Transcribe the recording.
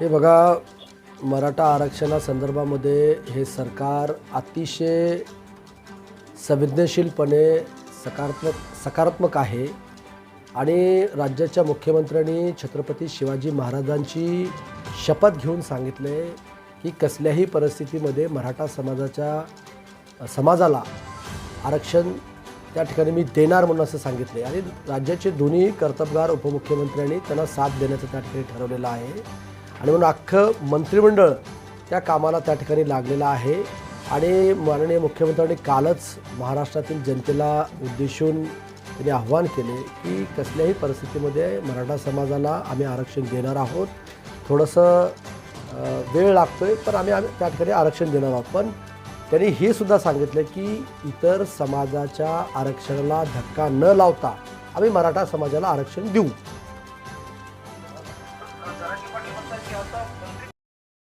हे बघा मराठा आरक्षणासंदर्भामध्ये हे सरकार अतिशय संवेदनशीलपणे सकारात्मक सकारात्मक आहे. आणि राज्याच्या मुख्यमंत्र्यांनी छत्रपती शिवाजी महाराजांची शपथ घेऊन सांगितले की कसल्याही परिस्थितीमध्ये मराठा समाजाच्या समाजाला आरक्षण त्या ठिकाणी मी देणार म्हणून असं सांगितले. आणि राज्याचे दोन्ही कर्तबगार उपमुख्यमंत्र्यांनी त्यांना साथ देण्याचं त्या ठिकाणी ठरवलेलं आहे. आणि म्हणून अख्खं मंत्रिमंडळ त्या कामाला त्या ठिकाणी लागलेलं आहे. आणि माननीय मुख्यमंत्र्यांनी कालच महाराष्ट्रातील जनतेला उद्देशून त्यांनी आव्हान केले की कसल्याही परिस्थितीमध्ये मराठा समाजाला आम्ही आरक्षण देणार आहोत. थोडंसं वेळ लागतोय पण आम्ही आम्ही त्या ठिकाणी आरक्षण देणार आहोत. पण त्यांनी हे सुद्धा सांगितलं की इतर समाजाच्या आरक्षणाला धक्का न लावता आम्ही मराठा समाजाला आरक्षण देऊ. तानाजी पाटील म्हणतात की आता